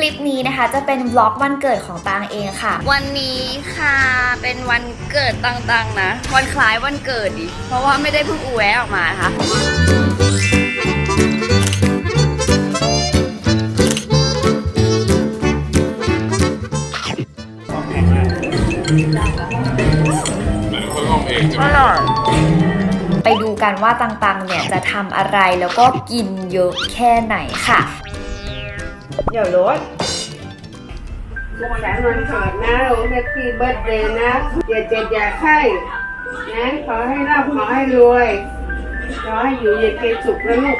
คลิปนี้นะคะจะเป็นวล็อกวันเกิดของตางเองค่ะ วันนี้ค่ะเป็นวันเกิดต่างๆนะ วันคล้ายวันเกิดดิ เพราะว่าไม่ได้เพิ่งอูแวะออกมานะคะไปดูกันว่าตังๆเนี่ยจะทำอะไรแล้วก็กินเยอะแค่ไหนค่ะ เดี๋ยวรถสุขสันต์วันเกิดนะโอ้แฮปปี้เบิร์ดเดย์นะอย่าเจ็บอย่าไข้นะขอให้ร่ำขอให้รวยขอให้อยู่เย็นเป็นสุขนะลูก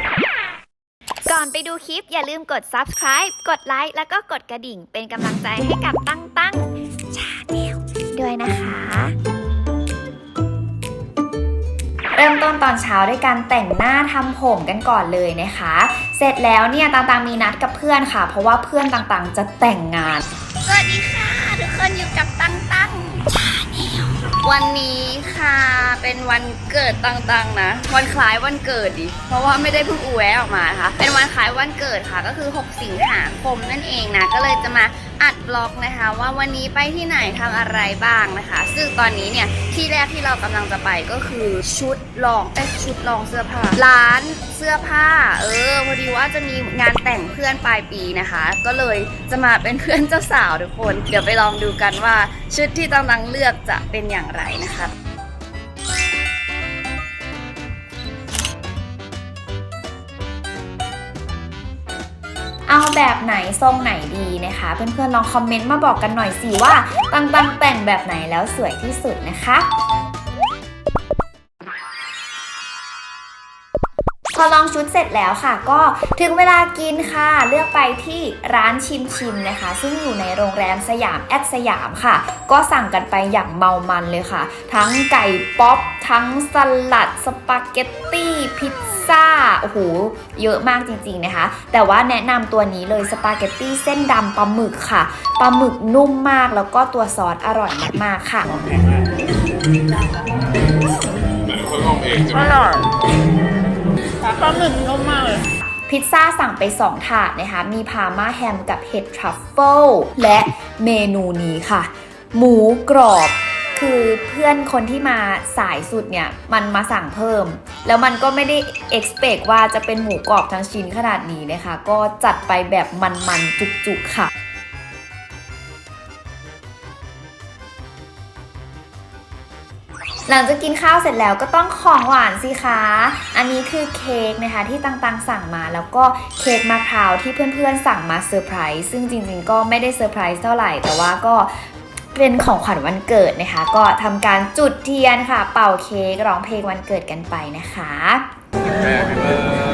ก่อนไปดูคลิปอย่าลืมกด subscribe กดไลค์แล้วก็กดกระดิ่งเป็นกำลังใจให้กับตั้งตั้งชาแนลด้วยนะคะ เริ่มต้นตอนเช้าด้วยการแต่งหน้าทำผมกันก่อนเลยนะคะ เสร็จแล้วเนี่ยต่างๆมีนัดกับเพื่อนค่ะ เพราะว่าเพื่อนต่างๆจะแต่งงาน สวัสดีค่ะ ทุกคนอยู่กับตั้งตั้งวันนี้ค่ะเป็นวันเกิดต่างๆนะ วันคล้ายวันเกิดดิเพราะว่าไม่ได้เพิ่งอูแวออกมานะคะเป็นวันคล้ายวันเกิดค่ะ ก็คือ 6 สิงหาคมนั่นเองนะก็เลยจะมา อัดบล็อกนะคะ ว่าวันนี้ไปที่ไหนทำอะไรบ้างนะคะ ซึ่งตอนนี้เนี่ยที่แรกที่เรากำลังจะไปก็คือชุดลองเอ๊ชุดลองเสื้อผ้าร้านเสื้อผ้า เออพอดีว่าจะมีงานแต่งเพื่อนปลายปีนะคะ ก็เลยจะมาเป็นเพื่อนเจ้าสาวทุกคน เดี๋ยวไปลองดูกันว่าชุดที่กำลังเลือกจะเป็นอย่างไรนะคะ แบบไหนทรงไหนดีนะคะ เพื่อนๆลองคอมเมนต์มาบอกกันหน่อยสิว่าตังตังแต่งแบบไหนแล้วสวยที่สุดนะคะ พอลองชุดเสร็จแล้วค่ะ ก็ถึงเวลากินค่ะ เลือกไปที่ร้านชิมชิมๆนะคะ ซึ่งอยู่ในโรงแรมสยามแอดสยามค่ะ ก็สั่งกันไปอย่างเมามันเลยค่ะ ทั้งไก่ป๊อป ทั้งสลัด สปาเกตตี้พิซซ่า โอ้โห เยอะมากจริงๆนะคะ แต่ว่าแนะนำตัวนี้เลยสปาเกตตี้เส้นดำปลาหมึกค่ะ ปลาหมึกนุ่มมาก แล้วก็ตัวซอสอร่อยมากๆค่ะอร่อ ปลาหมึกนุ่มมากเลยพิซซ่าสั่งไป 2 ถาดนะคะ มีพาม่าแฮมกับเห็ดทรัฟเฟิลและเมนูนี้ค่ะ หมูกรอบ คือเพื่อนคนที่มาสายสุดเนี่ย มันมาสั่งเพิ่ม แล้วมันก็ไม่ได้ expect ว่าจะเป็นหมูกรอบทั้งชิ้นขนาดนี้นะคะ ก็จัดไปแบบมันๆ จุกๆ ค่ะ หลังจากกินข้าวเสร็จแล้วก็ต้องของหวานสิคะ อันนี้คือเค้กนะคะที่ตังๆสั่งมาแล้วก็เค้กมะพร้าวที่เพื่อนๆสั่งมาเซอร์ไพรส์ซึ่งจริงๆก็ไม่ได้เซอร์ไพรส์เท่าไหร่ แต่ว่าก็เป็นของขวัญวันเกิดนะคะ ก็ทำการจุดเทียนค่ะ เป่าเค้กร้องเพลงวันเกิดกันไปนะคะ Happy birthday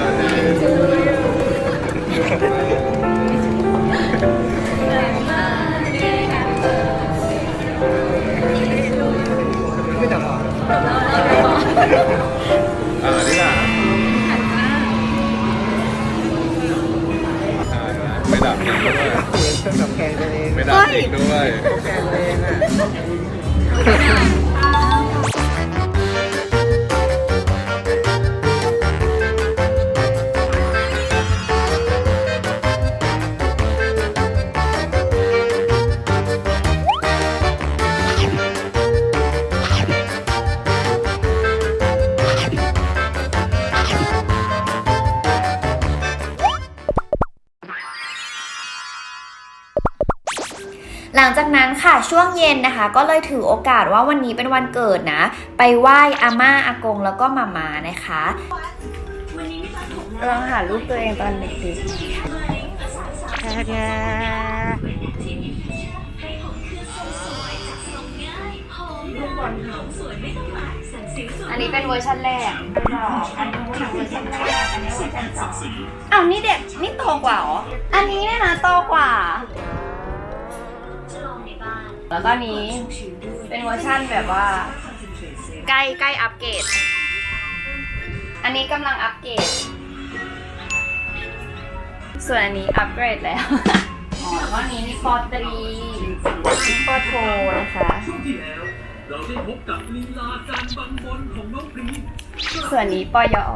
ไม่ดับอีกด้วยกับแกงตัวเองไม่ดับอีกด้วย แกงตัวเองอะ ลังจากนั้นค่ะช่วงเย็นนะคะ ก็เลยถือโอกาสว่าวันนี้เป็นวันเกิดนะ ไปไหว้อาม่าอากงแล้วก็มามานะคะกำลังหารูปตัวเองตอนเด็กๆอันนี้เป็นเวอร์ชันแรกอันนี้เวอร์ชันแรก อันนี้เวอร์ชันสองอ้าวนี่เด็ก นี่โตกว่าเหรอ อันนี้เนี่ยนะโตกว่า แล้วก็นี้เป็นเวอร์ชันแบบว่า ใกล้ใกล้อัปเกรด อันนี้กำลังอัปเกรด ส่วนอันนี้อัปเกรดแล้วอ๋อแล้วก็อันนี้นี่ปอตรีนี่ปอโทนะคะ เราได้พบกับลีลาการบังบนของน้องพรีส่วนนี้ปยอ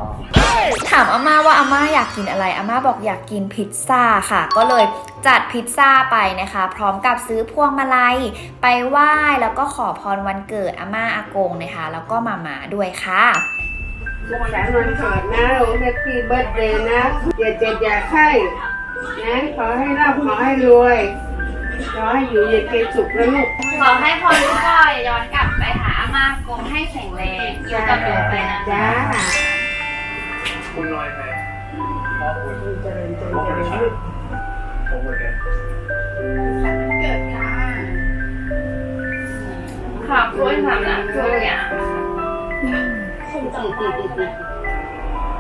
ถามอาม่าว่าอาม่าอยากกินอะไร อาม่าบอกอยากกินพิซซ่าค่ะ ก็เลยจัดพิซซ่าไปนะคะ พร้อมกับซื้อพวงมาลัยไปไหว้แล้วก็ขอพรวันเกิดอาม่าอากงนะคะ แล้วก็มาหมาด้วยค่ะสุขสันต์วันเกิดนะลูกแฮปปี้เบิร์ดเดย์นะอย่าเจ็บอย่าไข้นะขอให้ร่ำขอให้รวย ขอให้อยู่เย็นเป็นสุขนะลูก ขอให้พรลูกก้อยย้อนกลับไปหาอาม่ากงให้แข็งแรงอยู่กับหนูไปนะจ้าคุณลอยไปพ่อคุณเจริญเจริญเจริญลูกผมเหมือนกันขอบคุณสำหรับทุกอย่าง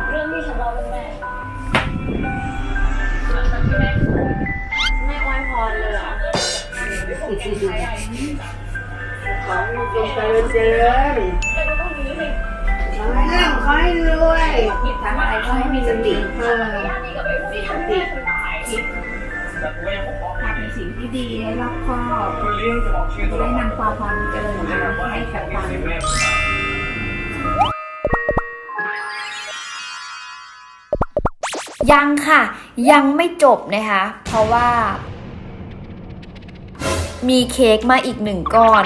เรื่องที่ฉันเล่าเรื่องแม่แม่อวยพรเลยอะ ขอให้ลูกจงเจริญเจริญขอให้ร่ำขอให้รวยทำอะไรก็ให้มีสติเออมีสติคิดทำในสิ่งที่ดีและรอบคอบจะได้นำความความเจริญมาให้กับตาแม่ยังค่ะ ยังไม่จบนะคะ เพราะว่า มีเค้กมาอีกหนึ่งก้อน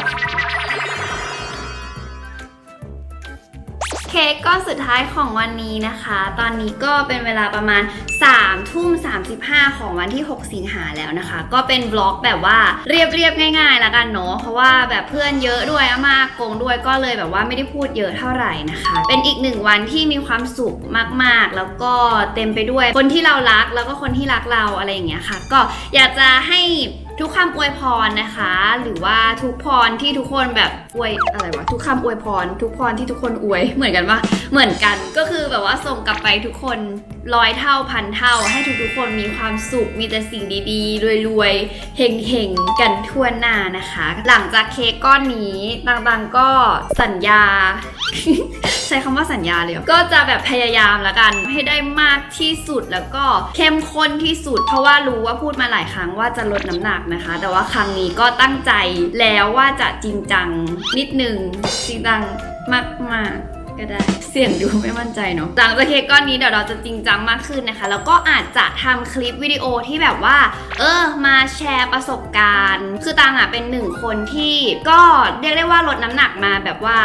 เค้กก้อนสุดท้ายของวันนี้นะคะ ตอนนี้ก็เป็นเวลาประมาณ3ทุ่ม35 ของวันที่ 6 สิงหาแล้วนะคะ ก็เป็นบล็อกแบบว่าเรียบเรียบๆง่ายๆละกันเนาะเพราะว่าแบบเพื่อนเยอะด้วยอามากงด้วยก็เลยแบบว่าไม่ได้พูดเยอะเท่าไหร่นะคะ เป็นอีกหนึ่งวันที่มีความสุขมากๆ แล้วก็เต็มไปด้วยคนที่เรารักแล้วก็คนที่รักเราอะไรอย่างเงี้ยค่ะ ก็อยากจะให้ ทุกคำอวยพรนะคะ หรือว่าทุกพรที่ทุกคนแบบอวยอะไรวะทุกคำอวยพร ทุกพรที่ทุกคนอวยเหมือนกันปะเหมือนกันก็คือแบบว่าส่งกลับไปทุกคนร้อยเท่าพันเท่า ให้ทุกๆคนมีความสุขมีแต่สิ่งดีๆรวยๆเฮงๆกันทั่วหน้านะคะ หลังจากเค้กก้อนนี้ต่างๆก็สัญญา ใช้คำว่าสัญญาเลยก็จะแบบพยายามละกันให้ได้มากที่สุดแล้วก็เข้มข้นที่สุด เพราะว่ารู้ว่าพูดมาหลายครั้งว่าจะลดน้ำหนักนะคะ แต่ว่าครั้งนี้ก็ตั้งใจแล้วว่าจะจริงจังนิดนึงจริงจังมากมากๆ ก็ได้เสี่ยงดูไม่มั่นใจเนาะหลังจากเค้กก้อนนี้เดี๋ยวเราจะจริงจังมากขึ้นนะคะ แล้วก็อาจจะทำคลิปวิดีโอที่แบบว่า เออ มาแชร์ประสบการณ์ คือตังอะเป็นหนึ่งคนที่ก็เรียกได้ว่าลดน้ำหนักมาแบบว่า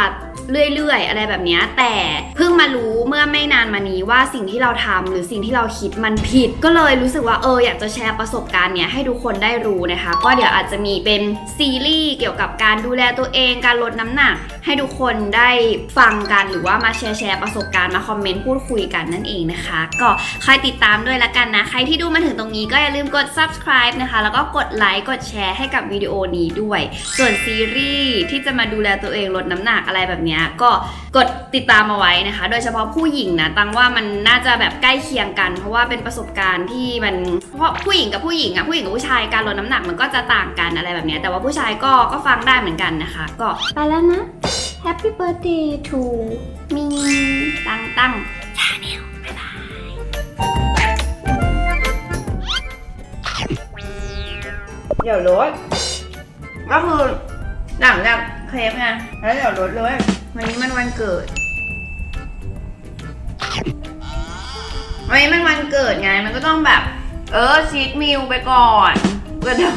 เรื่อยๆ อะไรแบบนี้แต่เพิ่งมารู้เมื่อไม่นานมานี้ว่าสิ่งที่เราทำหรือสิ่งที่เราคิดมันผิด ก็เลยรู้สึกว่าเอออยากจะแชร์ประสบการณ์เนี้ยให้ทุกคนได้รู้นะคะ ก็เดี๋ยวอาจจะมีเป็นซีรีส์เกี่ยวกับการดูแลตัวเอง การลดน้ำหนัก ให้ทุกคนได้ฟังกันหรือว่ามาแชร์แชร์ประสบการณ์มาคอมเมนต์พูดคุยกันนั่นเองนะคะ ก็คอยติดตามด้วยละกันนะ ใครที่ดูมาถึงตรงนี้ก็อย่าลืมกด subscribe นะคะ แล้วก็กดไลค์กดแชร์ให้กับวิดีโอนี้ด้วย ส่วนซีรีส์ที่จะมาดูแลตัวเองลดน้ำหนักอะไรแบบนี้ก็กดติดตามมาไว้นะคะ โดยเฉพาะผู้หญิงนะตังว่ามันน่าจะแบบใกล้เคียงกัน เพราะว่าเป็นประสบการณ์ที่มันเพราะผู้หญิงกับผู้หญิงอะผู้หญิงกับผู้ชายการลดน้ำหนักมันก็จะต่างกันอะไรแบบนี้แต่ว่าผู้ชายก็ก็ฟังได้เหมือนกันนะคะ ก็ไปแล้วนะ Happy birthday to มิงตังตังชาแนลบ๊ายบายเดี๋ยวลดก็คือหลังจากเค้กไงแล้วเดี๋ยวลดเลย วันนี้มันวันเกิดวันนี้มันวันเกิดไงมันก็ต้องแบบ เออชีตมิลไปก่อนเดี๋ยว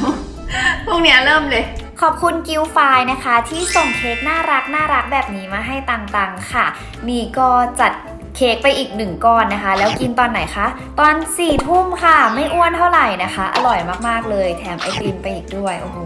พรุ่งเนี้ยเริ่มเลย ขอบคุณกิวไฟายนะคะ ที่ส่งเค้กน่ารักน่ารักแบบนี้มาให้ตังๆค่ะ นี่ก็จัดเค้กไปอีกหนึ่งก้อนนะคะ แล้วกินตอนไหนคะ ตอน4ี่ทุ่มค่ะ ไม่อ้วนเท่าไหร่นะคะ อร่อยมากๆเลย แถมไอติมไปอีกด้วย โอ้โห